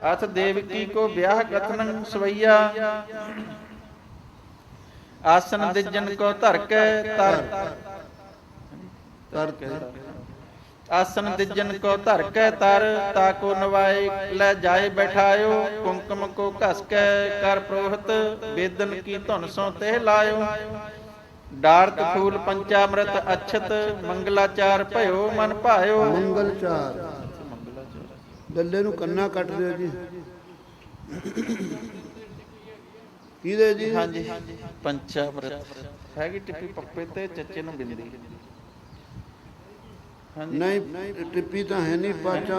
ਅਥ ਦੇਵਕੀ ਕੋ ਵਿਆਹ ਕਥਨੰ ਸਵਈਆ। ਆਸਨ ਦਿਜਨ ਕੋ ਧਰ ਕੇ ਤਰ ਤਰ ਆਸਨ ਦਿਜਨ ਕੋ ਧਰ ਕੇ ਤਰ, ਤਾ ਕੋ ਨਵਾਏ ਲੈ ਜਾਏ ਬੈਠਾਇਓ, ਕੁੰਕਮ ਕੋ ਘਸ ਕੇ ਕਰ ਪ੍ਰੋਹਤ ਬੇਦਨ ਕੀ ਧੁਨ ਸੋ ਲਾਇਓ। ਡਾਰਤ ਫੂਲ ਪੰਚਾਮ੍ਰਿਤ ਅਛਤ ਮੰਗਲਾਚਾਰ ਭਇਓ ਮਨ ਭਾਇਓ। ਮੰਗਲ ਲੱਲੇ ਨੂੰ ਕੰਨਾ ਕੱਟ ਦਿਓ ਜੀ। ਕਿਹਦੇ ਜੀ? ਹਾਂਜੀ। ਪੰਚਾਮ੍ਰਿਤ ਹੈਗੀ ਟਿੱਪੀ ਪੱਪੇ ਤੇ ਚੱਚੇ ਨੂੰ ਬਿੰਦੀ। ਨਹੀਂ ਟਿੱਪੀ ਤਾਂ ਹੈ ਨਹੀਂ ਪਾਚਾ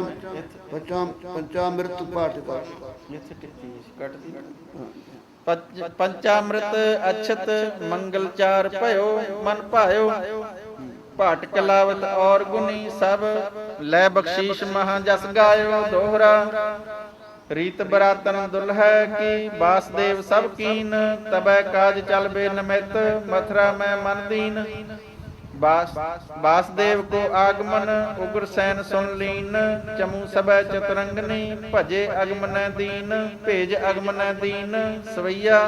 ਪਚਾ ਪੰਚਾਮ੍ਰਿਤ ਪਾਠ ਕਰ। ਇੱਥੇ ਟਿੱਪੀ ਕੱਟਦੀ। ਪੰਚ- ਪੰਚਾਮ੍ਰਿਤ ਅਛਤ ਮੰਗਲਚਾਰ ਭਇਓ ਮਨ ਭਾਇਓ। ਭਾਟ ਕਲਾਵਤ ਔਰ ਗੁਨੀ ਸਭ। ਲੈ ਬਖਸ਼ੀਸ਼ ਮਹਾ ਜਸ ਗਾਇਓ ਦੋਹਰਾ। ਰੀਤ ਬਰਾਤਨ ਦੁਲਹੈ ਕੀ ਬਾਸਦੇਵ ਸਭ ਕੀਨ ਤਬੈ ਕਾਜ ਚਲ ਬੇ ਨਮਿਤ ਮਥਰਾ ਮੈਂ ਮਨ ਦੀਨ। ਬਾਸ ਬਾਸਦੇਵ ਕੋ ਆਗਮਨ ਉਗਰ ਸੈਨ ਸੁਨ ਲੀਨ ਚਮੂ ਸਬੈ ਚਤਰੰਗਨੀ ਭਜੇ ਅਗਮਨੈ ਦੀਨ ਭੇਜ ਅਗਮਨੈ ਦੀਨ ਸਵਈਆ।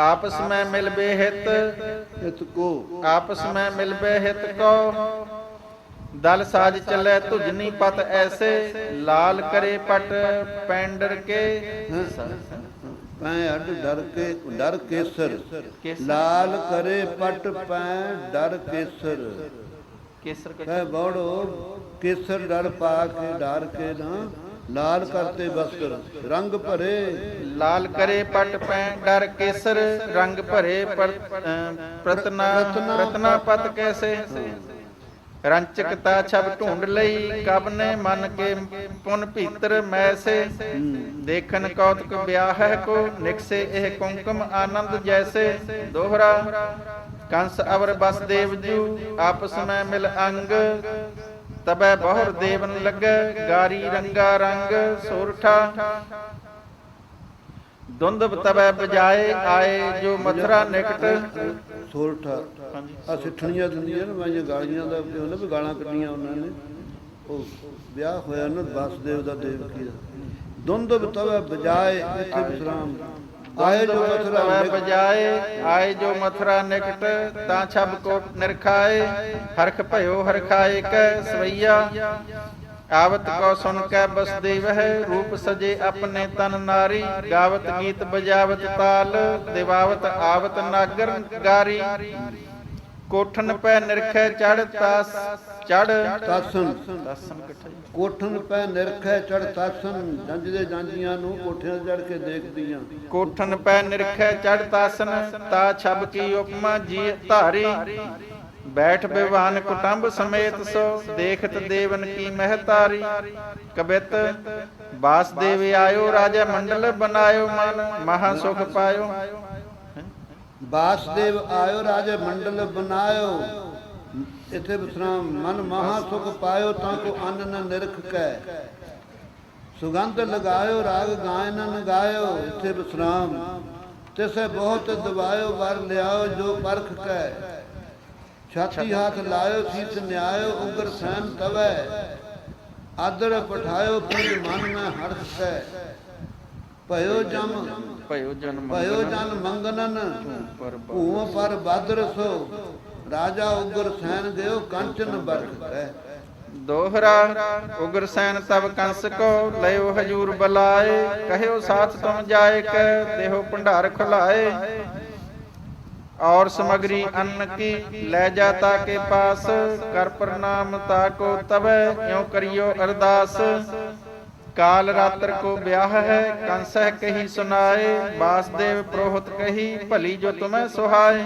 ਆਪਸ ਮੈਂ ਮਿਲ ਬੇਹਿਤ ਇਤ ਕੋ। ਆਪਸ ਮੈਂ ਮਿਲ ਬੇਹਿਤ ਕੋ। ਦਲ ਸਾਜ ਚੱਲੇ ਤੁਜਨੀ ਪਤ ਐਸੇ ਲਾਲ ਕਰੇ ਪਟ ਪੈਂਡਰ ਕੇ। ਪੈ ਅੱਡ ਡਰ ਕੇ ਡਰ ਕੇਸਰ। ਲਾਲ ਕਰੇ ਪਟ ਪੈ ਡਰ ਕੇਸਰ। ਕੇਸਰ ਕਾ ਬੜੋ ਕੇਸਰ ਡਰ ਪਾ ਕੇ ਡਰ ਕੇ ਨਾ ਲਾਲ ਕਰਤੇ ਬਸਰ ਰੰਗ ਭਰੇ। ਲਾਲ ਕਰੇ ਪਟ ਪੈ ਡਰ ਕੇਸਰ ਰੰਗ ਭਰੇ ਪ੍ਰਤਨਾ ਪ੍ਰਤਨਾ ਪਤ ਕੈਸੇ। ਰੰਚਕ ਛਬ ਢੂੰਡ ਲਈ ਕਬ ਨੇ ਮਨ ਕੇ ਪੁਨ ਭੀਤਰ ਮੈਸੇ। ਦੇਖਨ ਕੌਤਕ ਵਿਆਹ ਹੈ ਕੋ ਨਿਕਸੇ ਇਹ ਕੁੰਕਮ ਆਨੰਦ ਜੈਸੇ। ਦੋਹਰਾ, ਕੰਸ ਅਵਰ ਬਸ ਦੇਵ ਜੂ, ਆਪਸ ਮੈਂ ਮਿਲ ਅੰਗ। ਤਬੈ ਬਹੁਰ ਦੇਵਨ ਲੱਗੈ, ਗਾਰੀ ਰੰਗਾ ਰੰਗ, ਸੋਰਠਾ। ਦੁੰਦਬ ਤਬੈ ਬਜਾਏ ਆਏ ਜੋ ਮਥਰਾ ਨਿਕਟ। ਸੋਲਠਾ ਆ ਸਿੱਠਣੀਆਂ ਦਿੰਦੀਆਂ ਨੇ ਮੈਂ ਗਾਲੀਆਂ ਦਾ ਤੇ ਉਹਨਾਂ ਵੀ ਗਾਲਾਂ ਕੱਢੀਆਂ ਉਹਨਾਂ ਨੇ। ਉਹ ਵਿਆਹ ਹੋਇਆ ਨਾ ਵਾਸਦੇਵ ਦਾ ਦੇਵਕੀ ਦਾ। ਦੁੰਦਬ ਤਵੇ ਬਜਾਏ ਇੱਥੇ ਵਿਸਰਾਮ। ਆਏ ਜੋ ਮਥੁਰਾ ਤਵੈ ਨਿਕਟ- ਬਜਾਏ ਆਏ ਜੋ ਮਥੁਰਾ ਨਿਕਟ ਤਾਂ ਛਬ ਕੋ ਨਿਰਖਾਏ। ਹਰਖ ਭਇਓ ਹਰਖਾਏ ਕੈ ਸਵਈਆ। ਆਵਤ ਕੋ ਸੁਨ ਕੈ ਬਸਦੇਵ ਹੈ ਰੂਪ ਸਜੇ ਆਪਣੇ ਤਨ ਨਾਰੀ। ਗਾਵਤ ਗੀਤ ਬਜਾਵਤ ਤਾਲ ਦਿਵਾਵਤ ਆਵਤ ਨਾਗਰ ਗਾਰੀ। ਕੋਠਨ ਪੈ ਨਿਰਖੈ ਚੜ ਤਾਸ ਚੜ। ਤਾਸਨ। ਤਾਸਨ ਕਿੱਥੇ? ਕੋਠਨ ਪੈ ਨਿਰਖੈ ਚੜ ਤਾਸਨ ਜੰਜ ਦੇ ਜਾਂਜੀਆਂ ਨੂੰ ਕੋਠਿਆਂ ਚੜ ਕੇ ਦੇਖਦੀਆਂ। ਕੋਠਨ ਪੈ ਨਿਰਖੈ ਚੜ ਤਾਸਨ ਤਾ ਛਬ ਕੀ ਉਪਮਾ ਜੀ ਧਾਰੀ। ਬੈਠ ਬਿਵਾਨ ਕੁਟੰਬ ਸਮੇਤ ਸੋ, ਦੇਖਤ ਦੇਵਨ ਕੀ ਮਹਤਾਰੀ। ਕਬਿਤ ਬਾਸਦੇਵ ਆਇਓ, ਰਾਜਾ ਮੰਡਲ ਬਨਾਇਓ ਮਨ, ਮਹਾ ਸੁਖ ਪਾਇਓ। ਵਾਸਦੇਵ ਆਇਓ, ਰਾਜੇ ਮੰਡਲ ਬਨਾਇਓ ਇਥੇ ਵਿਸਰਾਮ ਮਨ ਮਹਾ ਸੁਖ ਪਾਇਓ, ਤਾਂ ਕੋ ਅੰਨ ਨ ਨਿਰਖ ਕੈ। ਸੁਗੰਧ ਲਗਾਇਓ, ਰਾਗ ਗਾਇਨ ਨ ਗਾਇਓ ਇਥੇ ਵਿਸਰਾਮ ਤਿਸੇ ਬਹੁਤ ਦਵਾਇਓ, ਵਰ ਲਿਆਓ, ਜੋ ਪਰਖ ਕੈ। ਛਾਤੀ ਹੱਥ ਲਾਇਓ ਸੀਸ ਨਿਆਇਓ ਉਗਰ ਸੈਨ ਤਵੈ ਆਦਰ ਪਠਾਇਓ ਪੁੰਜ ਮਨ ਮੈਂ ਹਰਖ ਕੈ ਭਇਓ ਜਮ ਭਇਓ ਜਨ ਭਇਓ ਜਨ ਮੰਗਨਨ। ਭੂਮ ਪਰ ਬਾਦਰ ਸੋ। ਰਾਜਾ ਉਗਰ ਸੈਨ ਦਿਓ ਕੰਚਨ ਬਰਖ ਦੋਹਰਾ ਉਗਰਸੈਨ ਤਬ ਕੰਸ ਕੋ ਲਿਓ ਹਜੂਰ ਬੁਲਾਏ। ਕਹਿਓ ਸਾਥ ਤੁਮ ਜਾਏ ਕੈ ਦੇਹੋ ਭੰਡਾਰ ਖੁਲਾਏ। और समग्री अन्न की ले जाता के पास कर प्रणाम ताको तब यो करियो अरदास काल रात्र को ब्याह है कंस कही सुनाए वासदेव प्रोहत कही भली जो तुम्हें सुहाए